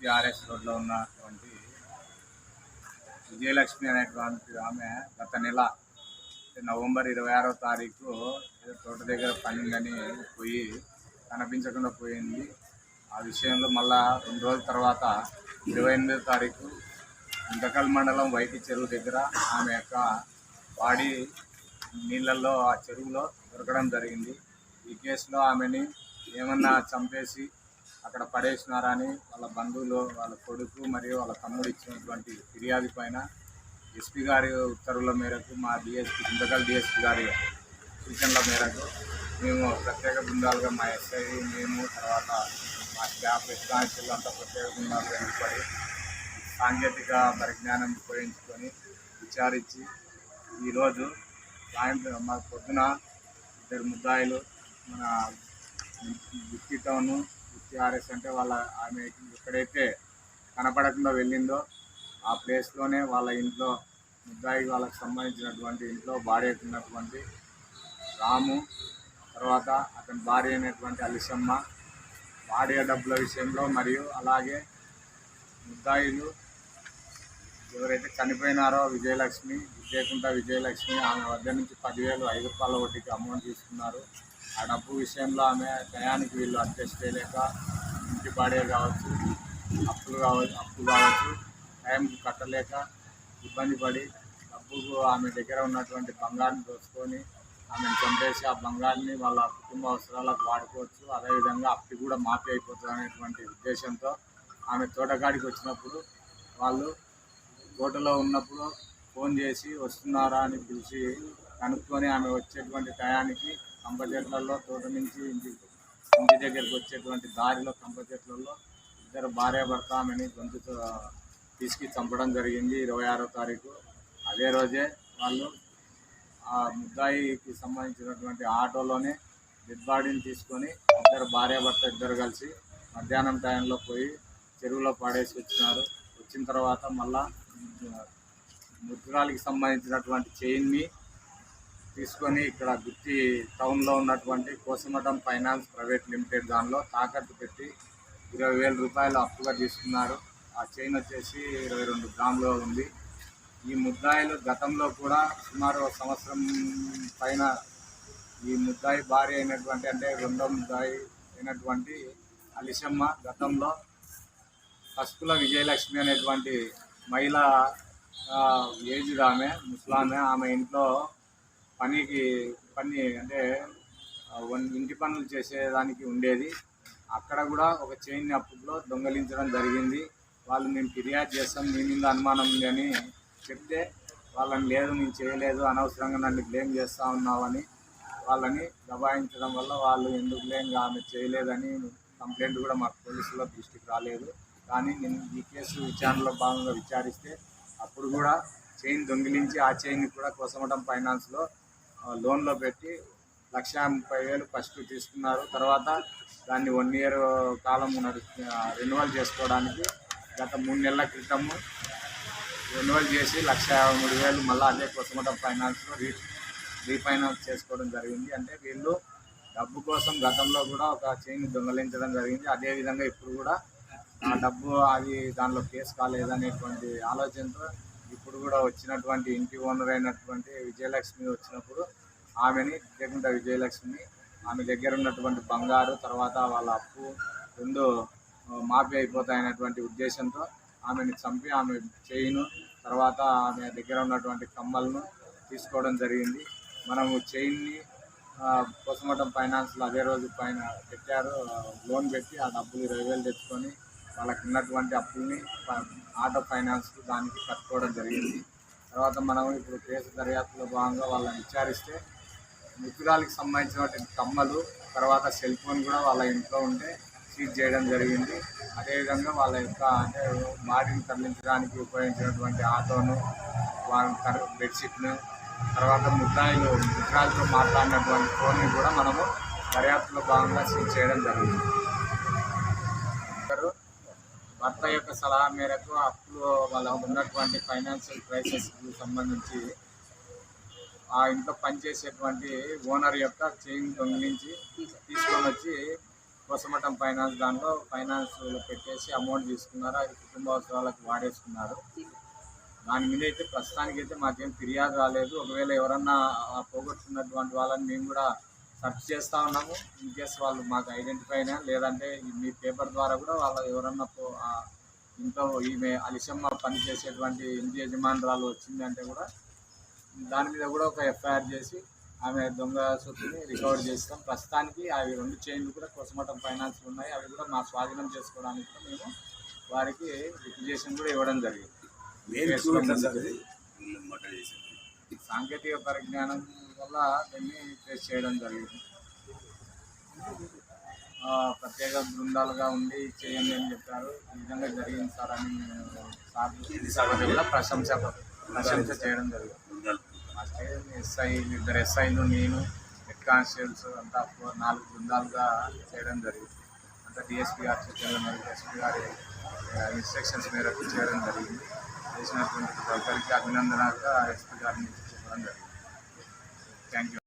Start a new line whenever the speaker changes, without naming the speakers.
TRS రోడ్లో ఉన్నటువంటి విజయలక్ష్మి అనేటువంటి ఆమె గత నెల నవంబర్ ఇరవై ఆరో తారీఖు తోట దగ్గర పని పోయి కనిపించకుండా పోయింది. ఆ విషయంలో మళ్ళా రెండు రోజుల తర్వాత ఇరవై ఎనిమిదో తారీఖు ఇంతకల్ మండలం వైటి చెరువు దగ్గర ఆమె యొక్క బాడీ నీళ్ళల్లో ఆ చెరువులో దొరకడం జరిగింది. ఈ కేసులో ఆమెని ఏమన్నా చంపేసి అక్కడ పడేసినారా అని వాళ్ళ బంధువులు వాళ్ళ కొడుకు మరియు వాళ్ళ తమ్ముడు ఇచ్చినటువంటి ఫిర్యాదు పైన ఎస్పీ గారి ఉత్తర్వుల మేరకు మా డిఎస్పీ చింతకాల డిఎస్పీ గారి సూచనల మేరకు మేము ప్రత్యేక బృందాలుగా మా ఎస్ఐ మేము తర్వాత మా స్టాఫ్ ఎస్టాన్షియల్ అంతా ప్రత్యేక బృందాలుగా ఏర్పడి సాంకేతిక పరిజ్ఞానం ఉపయోగించుకొని విచారించి ఈరోజు సాయంత్రం మా పొద్దున ఇద్దరు ముద్దాయిలు మన గుత్తి టౌన్ గుత్తి ఆర్ఎస్ అంటే వాళ్ళ ఆమె ఎక్కడైతే కనపడకుండా వెళ్ళిందో ఆ ప్లేస్లోనే వాళ్ళ ఇంట్లో ముద్దాయి వాళ్ళకి సంబంధించినటువంటి ఇంట్లో భార్య ఉన్నటువంటి రాము తర్వాత అతని భార్య అయినటువంటి అలిసమ్మ భార్య డబ్బుల విషయంలో మరియు అలాగే ముద్దాయిలు ఎవరైతే చనిపోయినారో విజయలక్ష్మి విజయకుంట విజయలక్ష్మి ఆమె వద్ద నుంచి పదివేలు ఐదు రూపాయల వడ్డీకి అమౌంట్ తీసుకున్నారు. ఆ డబ్బు విషయంలో ఆమె టయానికి వీళ్ళు అడ్జస్ట్ చేయలేక ఇంటి బాడే కావచ్చు అప్పులు కావచ్చు అప్పు కావచ్చు టైంకి కట్టలేక ఇబ్బంది పడి డబ్బుకు ఆమె దగ్గర ఉన్నటువంటి బంగారం దోచుకొని ఆమెను చంపేసి ఆ బంగారాన్ని వాళ్ళ కుటుంబ అవసరాలకు వాడుకోవచ్చు. అదేవిధంగా అప్పటి కూడా మాఫీ అయిపోతుంది అనేటువంటి ఉద్దేశంతో ఆమె తోటకాడికి వచ్చినప్పుడు వాళ్ళు తోటలో ఉన్నప్పుడు ఫోన్ చేసి వస్తున్నారా అని పిలిచి కనుక్కొని ఆమె వచ్చేటువంటి టయానికి కంప చెట్లలో తోట నుంచి ఇంటి ఇంటి దగ్గరికి వచ్చేటువంటి దారిలో కంప చెట్లలో ఇద్దరు భార్యాభర్త ఆమెని గొంతుతో తీసుకు చంపడం జరిగింది ఇరవై ఆరో తారీఖు. అదే రోజే వాళ్ళు ఆ ముద్దాయికి సంబంధించినటువంటి ఆటోలోనే డెడ్ బాడీని తీసుకొని ఇద్దరు భార్యాభర్త ఇద్దరు కలిసి మధ్యాహ్నం టైంలో పోయి చెరువులో పడేసి వచ్చినారు. వచ్చిన తర్వాత మళ్ళా ముద్రాలకి సంబంధించినటువంటి చైన్ని తీసుకొని ఇక్కడ గుత్తి టౌన్లో ఉన్నటువంటి కోసమఠం ఫైనాన్స్ ప్రైవేట్ లిమిటెడ్ దానిలో తాకట్టు పెట్టి ఇరవై వేల రూపాయలు అప్పుగా తీసుకున్నారు. ఆ చైన్ వచ్చేసి ఇరవై రెండు గ్రాములో ఉంది. ఈ ముద్దాయిలు గతంలో కూడా సుమారు ఒక సంవత్సరం పైన ఈ ముద్దాయి భార్య అయినటువంటి అంటే రెండో ముద్దాయి అయినటువంటి అలిశమ్మ గతంలో పసుపుల విజయలక్ష్మి అనేటువంటి మహిళ ఆ, ఏజ్డ్ ఆమె ముసలామె ఆమె ఇంట్లో పనికి పని అంటే వన్- ఇంటి పనులు చేసేదానికి ఉండేది. అక్కడ కూడా ఒక చైన్ అప్పులో దొంగలించడం జరిగింది. వాళ్ళు మేము ఫిర్యాదు చేస్తాం మీ మీద అనుమానం ఉంది అని చెప్తే వాళ్ళని లేదు నేను చేయలేదు అనవసరంగా నన్ను బ్లేమ్ చేస్తూ ఉన్నావని వాళ్ళని దబాయించడం వల్ల వాళ్ళు ఎందుకు ఇంకా ఆమె చేయలేదని కంప్లైంట్ కూడా మాకు పోలీసులో దృష్టికి రాలేదు. కానీ నేను ఈ కేసు విచారణలో భాగంగా విచారిస్తే అప్పుడు కూడా చైన్ దొంగిలించి ఆ చైన్ కూడా కోసమటం ఫైనాన్స్లో లోన్లో పెట్టి లక్ష ముప్పై వేలు ఫస్ట్ తీసుకున్నారు. తర్వాత దాన్ని వన్ ఇయర్ కాలం రెన్యువల్ చేసుకోవడానికి గత మూడు నెలల క్రితము రెన్యువల్ చేసి లక్ష యాభై మూడు వేలు మళ్ళీ అదే కొత్తమటం ఫైనాన్స్లో రీ రీఫైనాన్స్ చేసుకోవడం జరిగింది. అంటే వీళ్ళు డబ్బు కోసం గతంలో కూడా ఒక చైన్ దొంగలించడం జరిగింది. అదేవిధంగా ఇప్పుడు కూడా ఆ డబ్బు అది దానిలో కేసు కాలేదనేటువంటి ఆలోచనతో ఇప్పుడు కూడా వచ్చినటువంటి ఇంటి ఓనర్ అయినటువంటి విజయలక్ష్మి వచ్చినప్పుడు ఆమెని లేకుండా విజయలక్ష్మిని ఆమె దగ్గర ఉన్నటువంటి బంగారు తర్వాత వాళ్ళ అప్పు రెండు మాఫీ అయిపోతాయనేటువంటి ఉద్దేశంతో ఆమెను చంపి ఆమె చేయిను తర్వాత ఆమె దగ్గర ఉన్నటువంటి కమ్మలను తీసుకోవడం జరిగింది. మనము చైన్ని పోస్ట్మార్టం ఫైనాన్స్లో అదే రోజు పైన పెట్టారు. లోన్ పెట్టి ఆ డబ్బులు ఇరవై వేలు తెచ్చుకొని వాళ్ళకి ఉన్నటువంటి అప్పుల్ని ఆటో ఫైనాన్స్ దానికి కట్టుకోవడం జరిగింది. తర్వాత మనం ఇప్పుడు కేసు దర్యాప్తులో భాగంగా వాళ్ళని విచారిస్తే మృతురాలికి సంబంధించినటువంటి కమ్మలు తర్వాత సెల్ ఫోన్ కూడా వాళ్ళ ఇంట్లో ఉంటే సీజ్ చేయడం జరిగింది. అదేవిధంగా వాళ్ళ యొక్క అంటే బాడీని తరలించడానికి ఉపయోగించినటువంటి ఆటోను వాళ్ళ తర- బెడ్షీట్ను తర్వాత ముద్దాయిలు ముద్రాలతో మాట్లాడినటువంటి ఫోన్ని కూడా మనము దర్యాప్తులో భాగంగా సీజ్ చేయడం జరిగింది. భర్త యొక్క సలహా మేరకు అప్పులు వాళ్ళకు ఉన్నటువంటి ఫైనాన్షియల్ క్రైసిస్కి సంబంధించి ఆ ఇంట్లో పనిచేసేటువంటి ఓనర్ యొక్క చైన్ దొంగిలించి తీసుకొని వచ్చి కొసమటం ఫైనాన్స్ దాంట్లో ఫైనాన్స్ పెట్టేసి అమౌంట్ తీసుకున్నారు? అది కుటుంబ అవసరాలకు వాడేసుకున్నారు. దాని మీద అయితే ప్రస్తుతానికి అయితే మాకేం ఫిర్యాదు రాలేదు. ఒకవేళ ఎవరన్నా పోగొట్టుకున్నటువంటి వాళ్ళని మేము కూడా సర్చ్ చేస్తూ ఉన్నాము. ఇన్ కేస్ వాళ్ళు మాకు ఐడెంటిఫై అయినా లేదంటే మీ పేపర్ ద్వారా కూడా వాళ్ళు ఎవరన్నా పో ఇంట్లో ఈమె అలిసమ్మ పనిచేసేటువంటి ఇంటి యజమానురాలు వచ్చిందంటే కూడా దాని మీద కూడా ఒక ఎఫ్ఐఆర్ చేసి ఆమె దొంగ సొత్తుని రికవర్ చేస్తాం. ప్రస్తుతానికి అవి రెండు చైన్లు కూడా కొసమటం ఫైనాన్స్ ఉన్నాయి. అవి కూడా మా స్వాధీనం చేసుకోవడానికి కూడా మేము వారికి రిక్విజేషన్ కూడా ఇవ్వడం జరిగింది. సాంకేతిక పరిజ్ఞానం వల్ల దీన్ని ఫేస్ చేయడం జరిగింది. ప్రత్యేక బృందాలుగా ఉండి చేయండి అని చెప్పారు. ఈ విధంగా జరిగింది సార్ అని సార్ కూడా ప్రశంస ప్రశంస చేయడం జరిగింది. మా స్టేషన్ ఎస్ఐ ఇద్దరు ఎస్ఐలు నేను హెడ్ కానిస్టేబుల్స్ అంతా ఫోర్ నాలుగు బృందాలుగా చేయడం జరిగింది. అంతా డిఎస్పీ గారి సూచనల మేరకు ఎస్పీ గారి ఇన్స్ట్రక్షన్స్ మేరకు చేయడం జరిగింది. చేసినటువంటి ప్రతి ఒక్కరికి అభినందనగా ఎస్పీ గారిని చెప్పడం జరిగింది. Thank you